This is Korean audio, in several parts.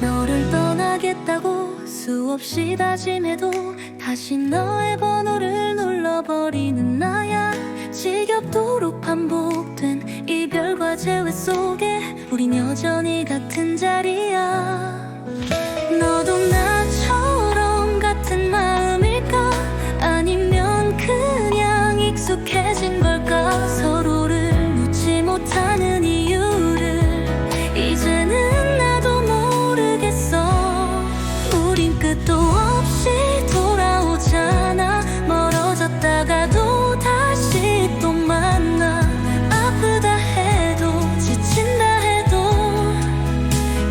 너를 떠나겠다고 수없이 다짐해도 다시 너의 번호를 눌러버리는 나야. 지겹도록 반복된 이별과 재회 속에 우린 여전히 같은 자리야 끝도 없이 돌아오잖아. 멀어졌다가도 다시 또 만나. 아프다 해도 지친다 해도.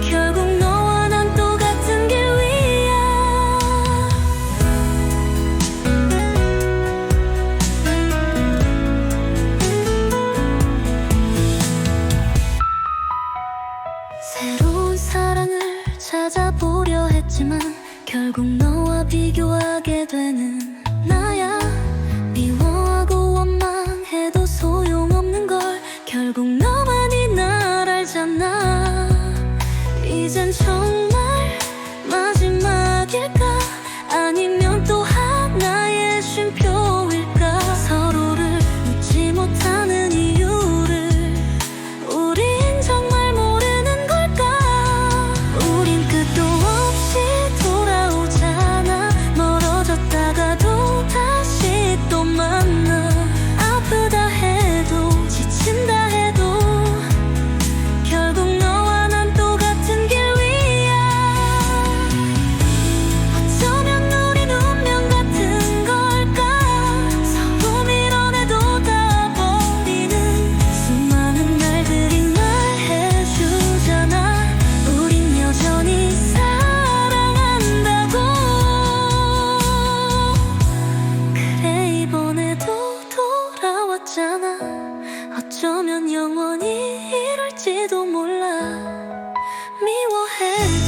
결국 너와 난 똑같은 길 위야. 새로운 사랑을 찾아보려 했지만 결국 너와 비교하게 되는 나야. 미워하고 원망해도 소용없는 걸 결국 너만이 날 알잖아. 이젠 정말 영원히 이럴지도 몰라. 미워해